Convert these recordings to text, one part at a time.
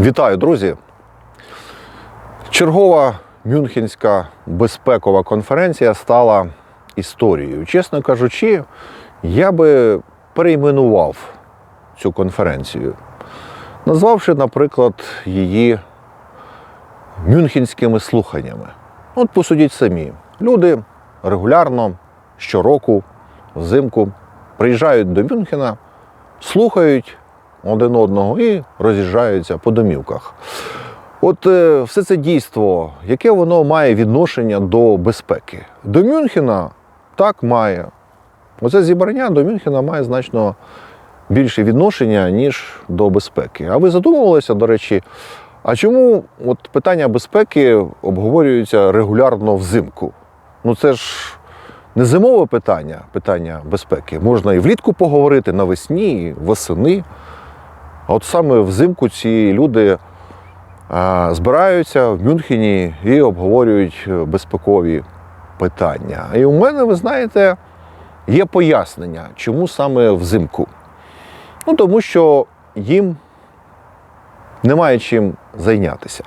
Вітаю, друзі! Чергова Мюнхенська безпекова конференція стала історією. Чесно кажучи, я би перейменував цю конференцію, назвавши, наприклад, її мюнхенськими слуханнями. От посудіть самі. Люди регулярно щороку, взимку, приїжджають до Мюнхена, слухають один одного і роз'їжджаються по домівках. От е, все це дійство, яке воно має відношення до безпеки? До Мюнхена так має. Оце зібрання до Мюнхена має значно більше відношення, ніж до безпеки. А ви задумувалися, до речі, а чому от питання безпеки обговорюються регулярно взимку? Ну це ж не зимове питання, питання безпеки. Можна і влітку поговорити, навесні, і восени. А от саме взимку ці люди збираються в Мюнхені і обговорюють е, безпекові питання. І у мене, ви знаєте, є пояснення, чому саме взимку. Ну, тому що їм немає чим зайнятися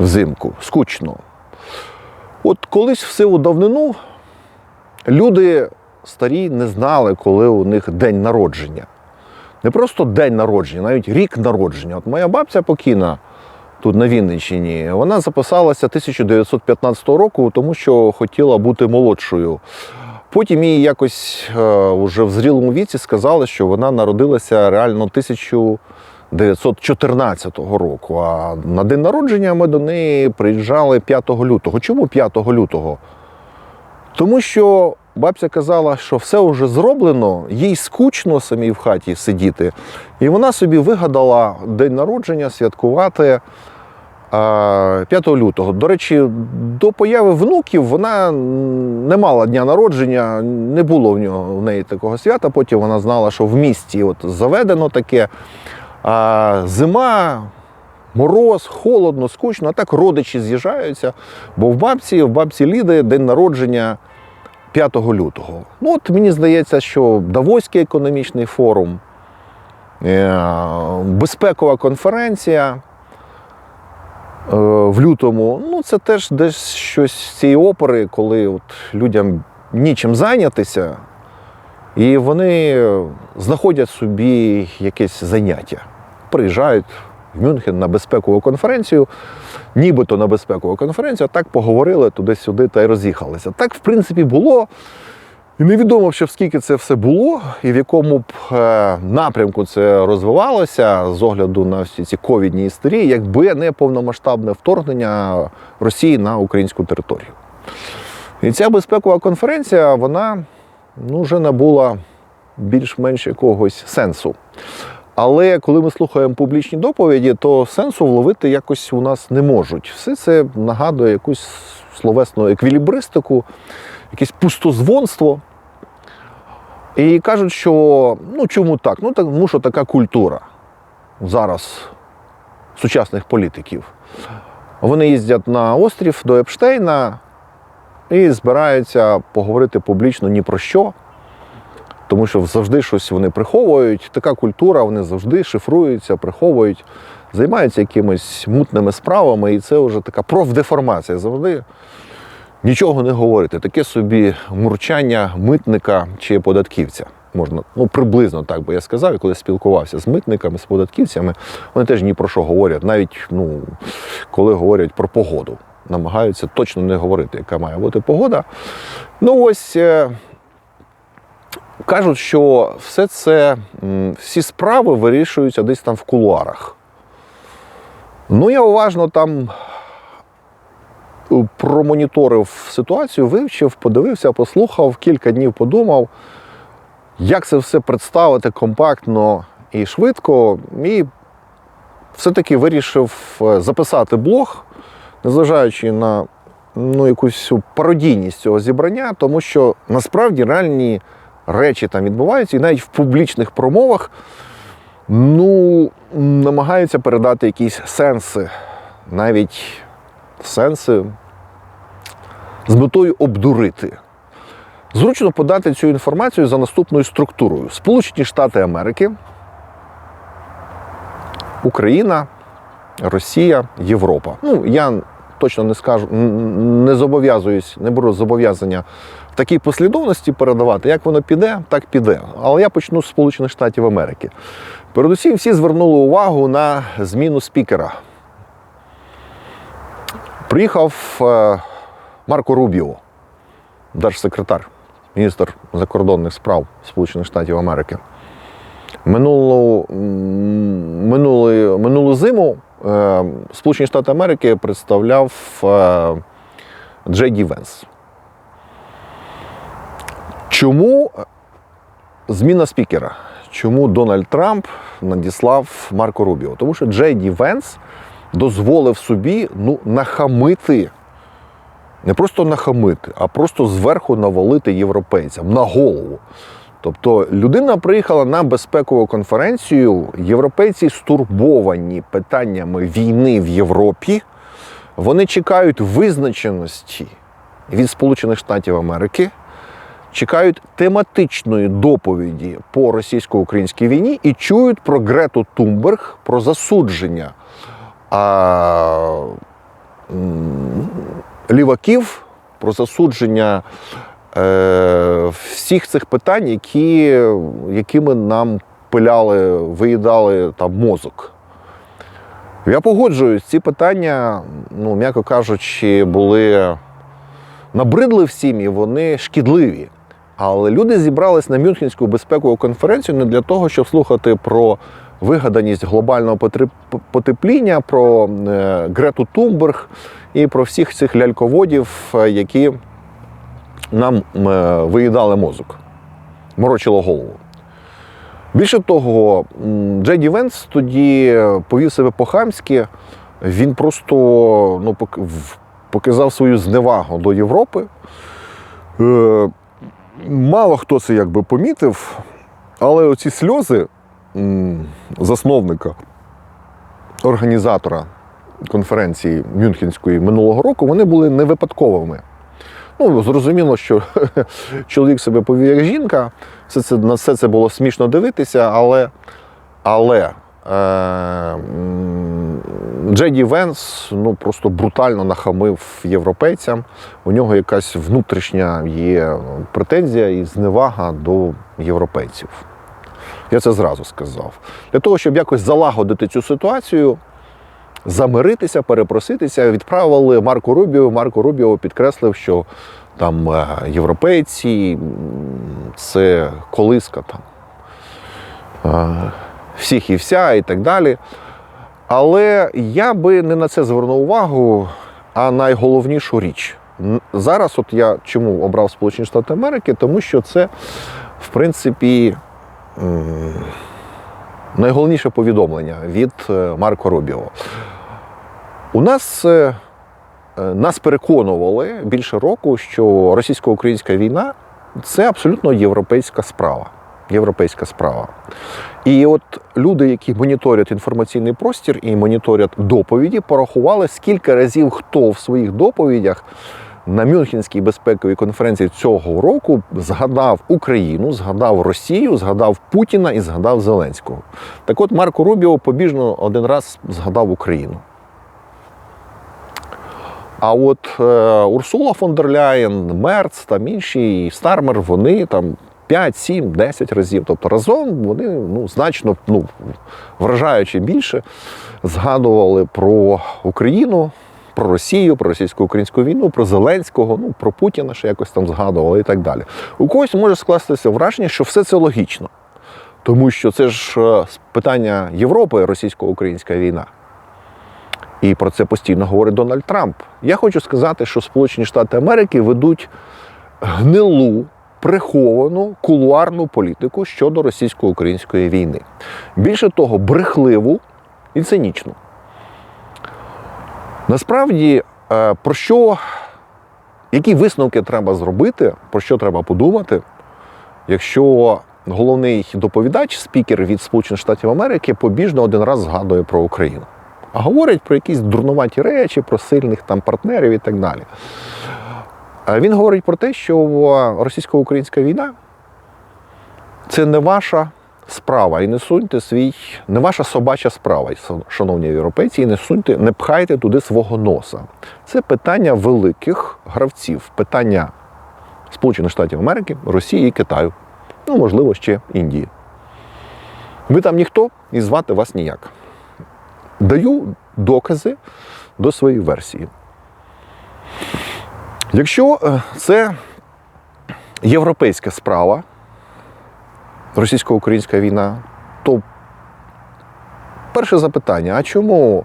взимку, скучно. От колись в сиву давнину люди старі не знали, коли у них день народження. Не просто день народження, навіть рік народження. От моя бабця покійна тут на Вінниччині, вона записалася 1915 року, тому що хотіла бути молодшою. Потім їй якось е, уже в зрілому віці сказали, що вона народилася реально 1914 року. А на день народження ми до неї приїжджали 5 лютого. Чому 5 лютого? Тому що бабця казала, що все вже зроблено, їй скучно самій в хаті сидіти. І вона собі вигадала день народження святкувати 5 лютого. До речі, до появи внуків вона не мала дня народження, не було в нього в неї такого свята. Потім вона знала, що в місті от заведено таке. Зима, мороз, холодно, скучно, а так родичі з'їжджаються. Бо в бабці, в бабці Ліди день народження 5 лютого. Ну, от мені здається, що Давоський економічний форум, е, безпекова конференція е, в лютому, ну це теж десь щось з цієї опери, коли от людям нічим зайнятися, і вони знаходять собі якесь заняття. Приїжджають в Мюнхен на безпекову конференцію, нібито на безпекову конференцію, а так поговорили туди-сюди та й роз'їхалися. Так, в принципі, було. І невідомо, ще скільки це все було, і в якому б е, напрямку це розвивалося з огляду на всі ці ковідні історії, якби не повномасштабне вторгнення Росії на українську територію. І ця безпекова конференція, вона ну, вже набула більш-менш якогось сенсу. Але коли ми слухаємо публічні доповіді, то сенсу вловити якось у нас не можуть. Все це нагадує якусь словесну еквілібристику, якесь пустозвонство. І кажуть, що ну чому так? Ну тому що така культура зараз сучасних політиків. Вони їздять на острів до Епштейна і збираються поговорити публічно ні про що тому що завжди щось вони приховують. Така культура, вони завжди шифруються, приховують, займаються якимись мутними справами, і це вже така профдеформація. Завжди нічого не говорити. Таке собі мурчання митника чи податківця. Можна, ну приблизно так би я сказав, і коли спілкувався з митниками, з податківцями, вони теж ні про що говорять, навіть ну, коли говорять про погоду. Намагаються точно не говорити, яка має бути погода. Ну ось е, Кажуть, що все це, всі справи вирішуються десь там в кулуарах. Ну, я уважно там промоніторив ситуацію, вивчив, подивився, послухав, кілька днів подумав, як це все представити компактно і швидко. І все-таки вирішив е, записати блог, незважаючи на ну, якусь пародійність цього зібрання, тому що насправді реальні речі там відбуваються, і навіть в публічних промовах ну, намагаються передати якісь сенси, навіть сенси з метою обдурити. Зручно подати цю інформацію за наступною структурою: Сполучені Штати Америки, Україна, Росія, Європа. Ну, я точно не скажу, не зобов'язуюсь, не беру зобов'язання в такій послідовності передавати. Як воно піде, так піде. Але я почну з Сполучених Штатів Америки. Передусім, всі звернули увагу на зміну спікера. Приїхав е, Марко Рубіо, держсекретар, міністр закордонних справ Сполучених Штатів Америки. Минулу, минулу, минулу зиму Сполучені Штати Америки представляв е, Джей Ді Венс. Чому зміна спікера? Чому Дональд Трамп надіслав Марко Рубіо? Тому що Джей Ді Венс дозволив собі ну, нахамити, не просто нахамити, а просто зверху навалити європейцям на голову. Тобто людина приїхала на безпекову конференцію. Європейці стурбовані питаннями війни в Європі. Вони чекають визначеності від Сполучених Штатів Америки, чекають тематичної доповіді по російсько-українській війні і чують про Грету Тумберг, про засудження а, ліваків, про засудження всіх цих питань, які, якими нам пиляли, виїдали там мозок. Я погоджуюсь, ці питання, ну, м'яко кажучи, були набридли всім і вони шкідливі. Але люди зібрались на Мюнхенську безпекову конференцію не для того, щоб слухати про вигаданість глобального потепління, про е, Грету Тумберг і про всіх цих ляльководів, е, які нам е, виїдали мозок, морочило голову. Більше того, Джеді Венс тоді повів себе по-хамськи, він просто ну, показав свою зневагу до Європи. Е, Мало хто це якби помітив, але оці сльози засновника, організатора конференції Мюнхенської минулого року, вони були не випадковими. Ну, зрозуміло, що чоловік себе повів як жінка, все це, на все це було смішно дивитися, але, але е, Джеді Венс ну, просто брутально нахамив європейцям. У нього якась внутрішня є претензія і зневага до європейців. Я це зразу сказав. Для того, щоб якось залагодити цю ситуацію, замиритися, перепроситися, відправили Марко Рубіо. Марко Рубіо підкреслив, що там е, європейці це колиска там е, всіх і вся, і так далі. Але я би не на це звернув увагу, а найголовнішу річ. Зараз, от я чому обрав Сполучені Штати Америки, тому що це, в принципі, найголовніше повідомлення від е, Марко Рубіо. У нас е, е, нас переконували більше року, що російсько-українська війна це абсолютно європейська справа. Європейська справа. І от люди, які моніторять інформаційний простір і моніторять доповіді, порахували, скільки разів хто в своїх доповідях на Мюнхенській безпековій конференції цього року згадав Україну, згадав Росію, згадав Путіна і згадав Зеленського. Так от Марко Рубіо побіжно один раз згадав Україну. А от е, Урсула фон дер Ляєн, Мерц там інші, і Стармер, вони там 5, 7, 10 разів. Тобто разом вони ну, значно ну, вражаючи більше згадували про Україну, про Росію, про російсько-українську війну, про Зеленського, ну, про Путіна ще якось там згадували і так далі. У когось може скластися враження, що все це логічно. Тому що це ж е, питання Європи, російсько-українська війна. І про це постійно говорить Дональд Трамп. Я хочу сказати, що Сполучені Штати Америки ведуть гнилу, приховану кулуарну політику щодо російсько-української війни. Більше того, брехливу і цинічну. Насправді, е, про що, які висновки треба зробити, про що треба подумати, якщо головний доповідач, спікер від Сполучених Штатів Америки, побіжно один раз згадує про Україну. А говорять про якісь дурнуваті речі, про сильних там партнерів і так далі. Е, Він говорить про те, що російсько-українська війна це не ваша справа. І не суньте свій, не ваша собача справа, шановні європейці, і не суньте, не пхайте туди свого носа. Це питання великих гравців, питання Сполучених Штатів Америки, Росії і Китаю. Ну, можливо, ще Індії. Ви там ніхто і звати вас ніяк. Даю докази до своєї версії. Якщо е, це європейська справа, російсько-українська війна, то перше запитання: а чому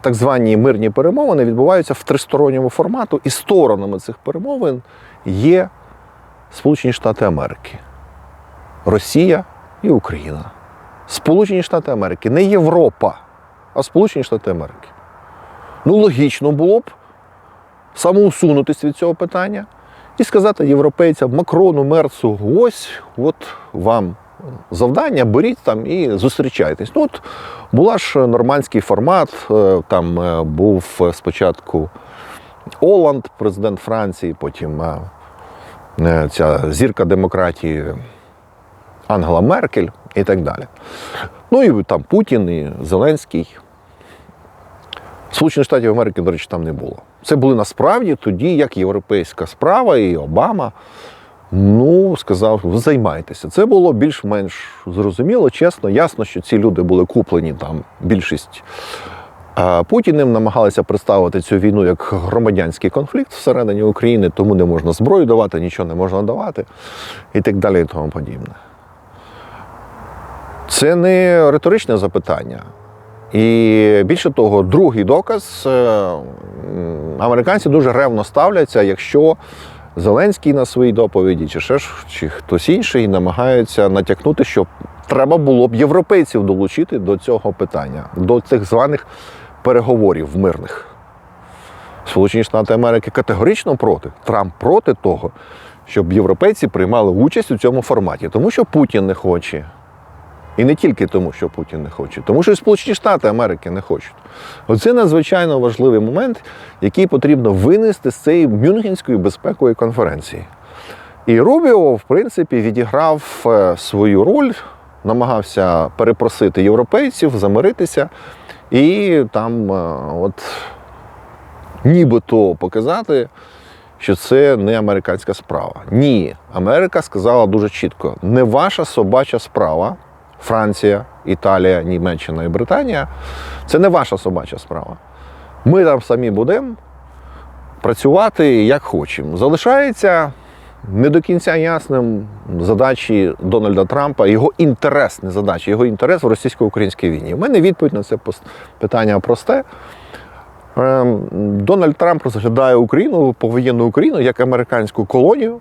так звані мирні перемовини відбуваються в тристоронньому формату, і сторонами цих перемовин є Сполучені Штати Америки, Росія і Україна. Сполучені Штати Америки, не Європа, а Сполучені Штати Америки. Ну, логічно було б самоусунутися від цього питання і сказати європейцям Макрону, Мерцу, ось от вам завдання, беріть там і зустрічайтесь. Ну, от була ж нормандський формат, е, там е, був спочатку Оланд, президент Франції, потім е, ця зірка демократії Ангела Меркель і так далі. Ну і там Путін, і Зеленський. Сполучених Штатів Америки, до речі, там не було. Це були насправді тоді, як європейська справа, і Обама ну, сказав, ви займайтеся. Це було більш-менш зрозуміло, чесно, ясно, що ці люди були куплені там більшість. Путіним намагалися представити цю війну як громадянський конфлікт всередині України, тому не можна зброю давати, нічого не можна давати і так далі і тому подібне. Це не риторичне запитання. І більше того, другий доказ е, американці дуже ревно ставляться, якщо Зеленський на своїй доповіді, чи ще чи хтось інший намагаються натякнути, що треба було б європейців долучити до цього питання, до цих званих переговорів мирних. Сполучені Штати Америки категорично проти. Трамп проти того, щоб європейці приймали участь у цьому форматі, тому що Путін не хоче. І не тільки тому, що Путін не хоче, тому що і Сполучені Штати Америки не хочуть. Оце надзвичайно важливий момент, який потрібно винести з цієї Мюнхенської безпекової конференції. І Рубіо, в принципі, відіграв е, свою роль, намагався перепросити європейців, замиритися і там, е, от нібито показати. Що це не американська справа. Ні, Америка сказала дуже чітко: не ваша собача справа Франція, Італія, Німеччина і Британія це не ваша собача справа. Ми там самі будемо працювати як хочемо. Залишається не до кінця ясним задачі Дональда Трампа, його інтерес, не задачі, його інтерес в російсько-українській війні. У мене відповідь на це питання просте. Ем, Дональд Трамп розглядає Україну повоєнну Україну як американську колонію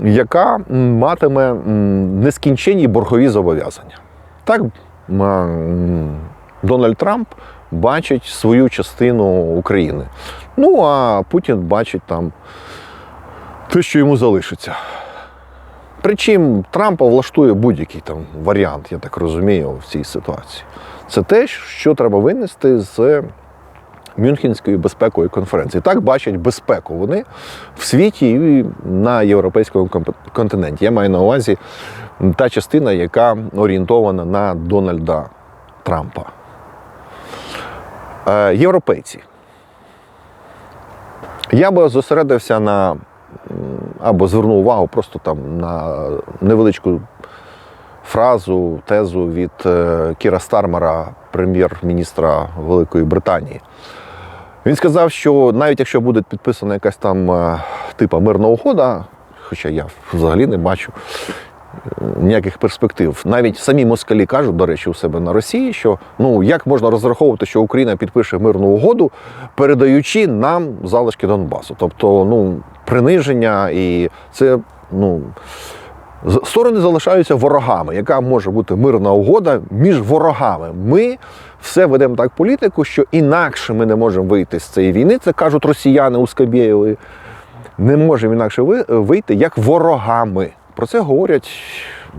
яка матиме нескінченні боргові зобов'язання. Так Дональд Трамп бачить свою частину України. Ну а Путін бачить там те, що йому залишиться. Причому Трампа влаштує будь-який там варіант, я так розумію, в цій ситуації. Це те, що треба винести з Мюнхенської безпекової конференції. Так бачать безпеку вони в світі і на європейському континенті. Я маю на увазі та частина, яка орієнтована на Дональда Трампа. Е, європейці. Я би зосередився на або звернув увагу просто там на невеличку фразу, тезу від е, Кіра Стармера, прем'єр-міністра Великої Британії. Він сказав, що навіть якщо буде підписана якась там е, типа мирна угода, хоча я взагалі не бачу е, ніяких перспектив, навіть самі москалі кажуть, до речі, у себе на Росії, що ну як можна розраховувати, що Україна підпише мирну угоду, передаючи нам залишки Донбасу. Тобто, ну, приниження і це, ну. Сторони залишаються ворогами. Яка може бути мирна угода між ворогами? Ми все ведемо так політику, що інакше ми не можемо вийти з цієї війни. Це кажуть росіяни у Скабєєві. Не можемо інакше вийти як ворогами. Про це говорять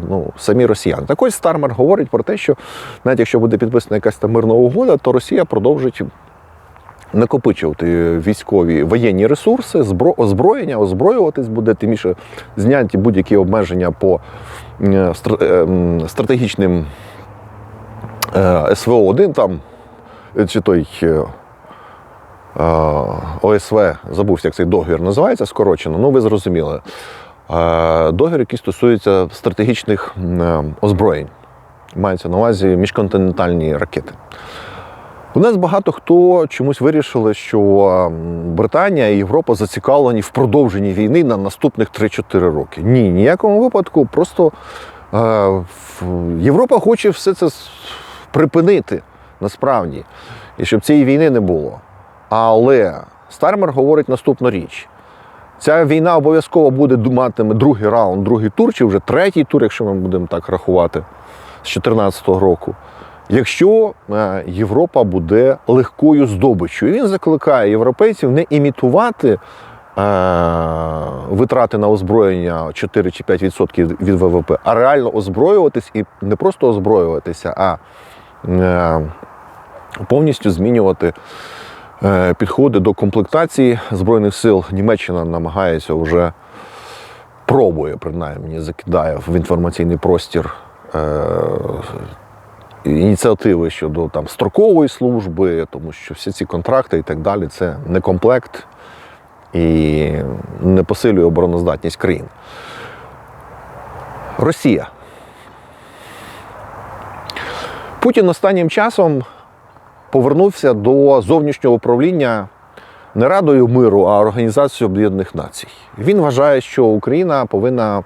ну, самі росіяни. Так ось Стармер говорить про те, що навіть якщо буде підписана якась там мирна угода, то Росія продовжить накопичувати військові воєнні ресурси, озброєння, озброюватись буде, тим більше зняті будь-які обмеження по е, е, стратегічним СВО-1 там, е, чи той е, е, ОСВ, забувся, як цей договір називається скорочено, ну ви зрозуміли. Е, Договір, який стосується стратегічних е, озброєнь. Мається на увазі міжконтинентальні ракети. У нас багато хто чомусь вирішили, що Британія і Європа зацікавлені в продовженні війни на наступних 3-4 роки. Ні, ніякому випадку. Просто е, Європа хоче все це припинити насправді, і щоб цієї війни не було. Але Стармер говорить наступну річ. Ця війна обов'язково буде матиме другий раунд, другий тур, чи вже третій тур, якщо ми будемо так рахувати, з 2014 року. Якщо е, Європа буде легкою здобиччю, і він закликає європейців не імітувати е, витрати на озброєння 4 чи 5% від ВВП, а реально озброюватись і не просто озброюватися, а повністю змінювати е, підходи до комплектації Збройних сил. Німеччина намагається вже пробує, принаймні, закидає в інформаційний простір е, ініціативи щодо там, строкової служби, тому що всі ці контракти і так далі це не комплект і не посилює обороноздатність країн. Росія. Путін останнім часом повернувся до зовнішнього управління не Радою миру, а Організацією Об'єднаних Націй. Він вважає, що Україна повинна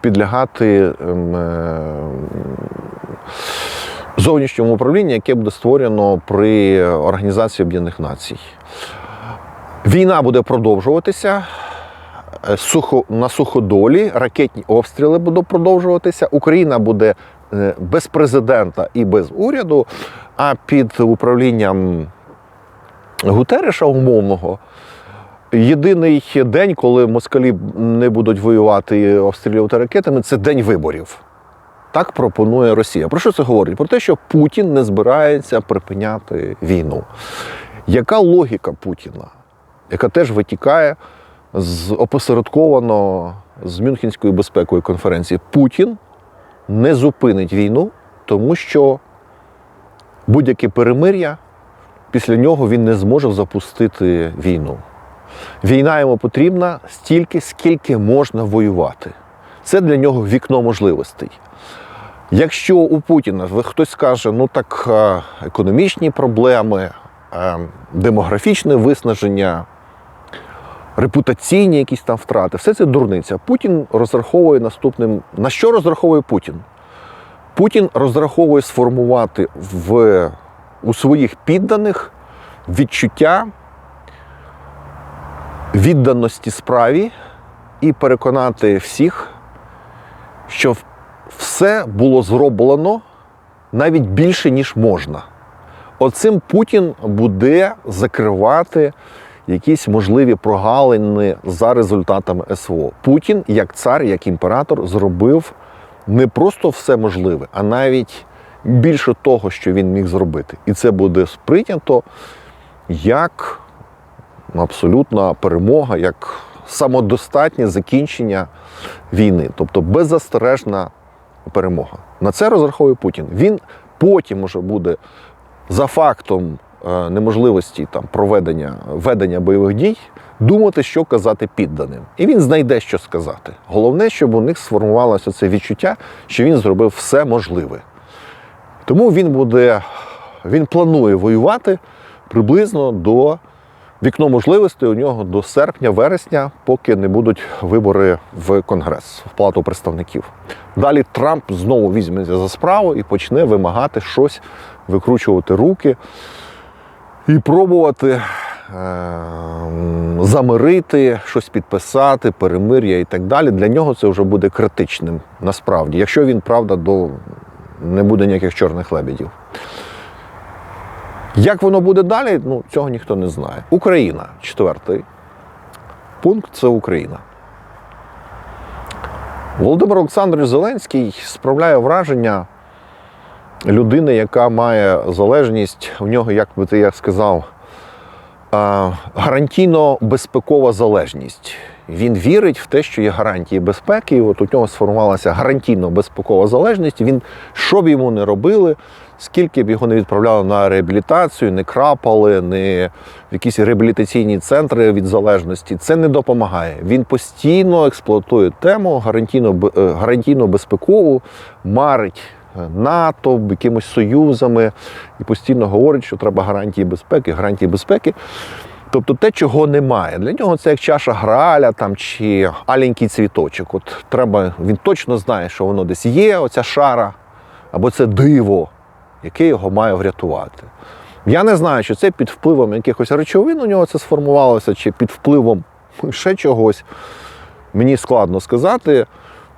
підлягати ем, е, зовнішньому управлінню, яке буде створено при Організації Об'єднаних Націй. Війна буде продовжуватися. е, Сухо, на суходолі ракетні обстріли будуть продовжуватися. Україна буде без президента і без уряду, а під управлінням Гутереша умовного. Єдиний день, коли москалі не будуть воювати і обстрілювати ракетами, це день виборів. Так пропонує Росія. Про що це говорить? Про те, що Путін не збирається припиняти війну. Яка логіка Путіна, яка теж витікає з опосередковано з Мюнхенської безпекової конференції? Путін не зупинить війну, тому що будь-яке перемир'я після нього він не зможе запустити війну. Війна йому потрібна стільки, скільки можна воювати. Це для нього вікно можливостей. Якщо у Путіна хтось скаже, ну так економічні проблеми, демографічне виснаження, репутаційні якісь там втрати, все це дурниця. Путін розраховує наступним. На що розраховує Путін? Путін розраховує сформувати в, у своїх підданих відчуття відданості справі і переконати всіх, що все було зроблено навіть більше, ніж можна. Оцим Путін буде закривати якісь можливі прогалини за результатами СВО. Путін, як цар, як імператор, зробив не просто все можливе, а навіть більше того, що він міг зробити. І це буде сприйнято як абсолютна перемога, як самодостатнє закінчення війни, тобто беззастережна перемога. На це розраховує Путін. Він потім уже буде за фактом неможливості там проведення ведення бойових дій думати, що казати підданим. І він знайде, що сказати. Головне, щоб у них сформувалося це відчуття, що він зробив все можливе. Тому він буде, він планує воювати приблизно до вікно можливостей у нього до серпня-вересня, поки не будуть вибори в Конгрес, в Палату представників. Далі Трамп знову візьметься за справу і почне вимагати щось, викручувати руки і пробувати ем, замирити, щось підписати, перемир'я і так далі. Для нього це вже буде критичним насправді, якщо він, правда, до не буде ніяких чорних лебедів. Як воно буде далі, ну, цього ніхто не знає. Україна, четвертий пункт це Україна. Володимир Олександрович Зеленський справляє враження людини, яка має залежність, у нього, як би ти як сказав, гарантійно безпекова залежність. Він вірить в те, що є гарантії безпеки. І от у нього сформувалася гарантійно безпекова залежність. Він що б йому не робили, скільки б його не відправляли на реабілітацію, не крапали, не в якісь реабілітаційні центри від залежності, це не допомагає. Він постійно експлуатує тему гарантійно, е, гарантійно безпекову, марить НАТО, якимись союзами і постійно говорить, що треба гарантії безпеки, гарантії безпеки. Тобто те, чого немає. Для нього це як чаша граля там, чи аленький цвіточок. От треба, він точно знає, що воно десь є, оця шара, або це диво, яке його має врятувати. Я не знаю, чи це під впливом якихось речовин у нього це сформувалося, чи під впливом ще чогось. Мені складно сказати.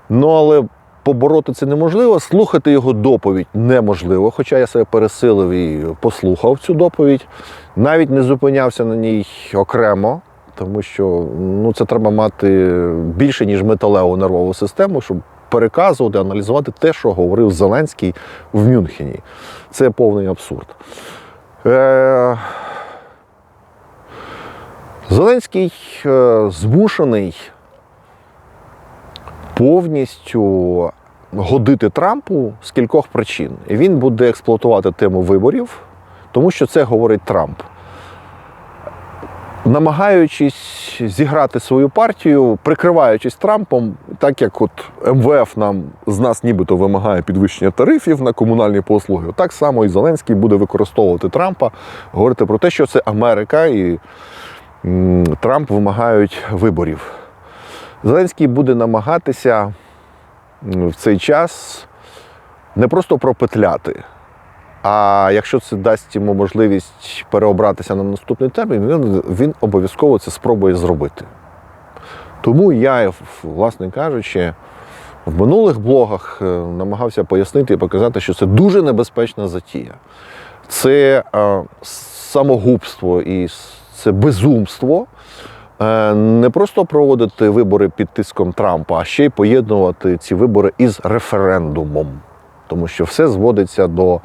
Ну, але побороти це неможливо. Слухати його доповідь неможливо. Хоча я себе пересилив і послухав цю доповідь. Навіть не зупинявся на ній окремо, тому що ну, це треба мати більше, ніж металеву нервову систему, щоб переказувати, аналізувати те, що говорив Зеленський в Мюнхені. Це повний абсурд. Е... Зеленський е, змушений повністю годити Трампу з кількох причин. Він буде експлуатувати тему виборів, тому що це говорить Трамп. Намагаючись зіграти свою партію, прикриваючись Трампом, так як от МВФ нам з нас нібито вимагає підвищення тарифів на комунальні послуги, так само і Зеленський буде використовувати Трампа, говорити про те, що це Америка і Трамп вимагають виборів. Зеленський буде намагатися в цей час не просто пропетляти, а якщо це дасть йому можливість переобратися на наступний термін, він, він обов'язково це спробує зробити. Тому я, власне кажучи, в минулих блогах е, намагався пояснити і показати, що це дуже небезпечна затія. Це е, самогубство і це безумство. Е, Не просто проводити вибори під тиском Трампа, а ще й поєднувати ці вибори із референдумом. Тому що все зводиться до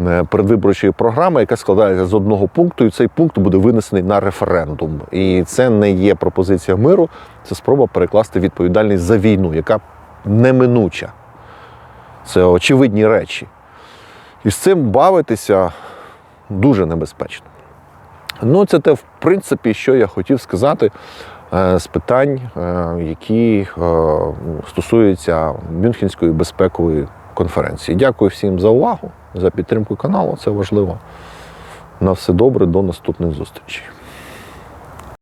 е, передвиборчої програми, яка складається з одного пункту, і цей пункт буде винесений на референдум. І це не є пропозиція миру, це спроба перекласти відповідальність за війну, яка неминуча. Це очевидні речі. І з цим бавитися дуже небезпечно. Ну, це те, в принципі, що я хотів сказати е, з питань, е, які е, стосуються Мюнхенської безпекової конференції. Дякую всім за увагу, за підтримку каналу. Це важливо. На все добре, до наступних зустрічей.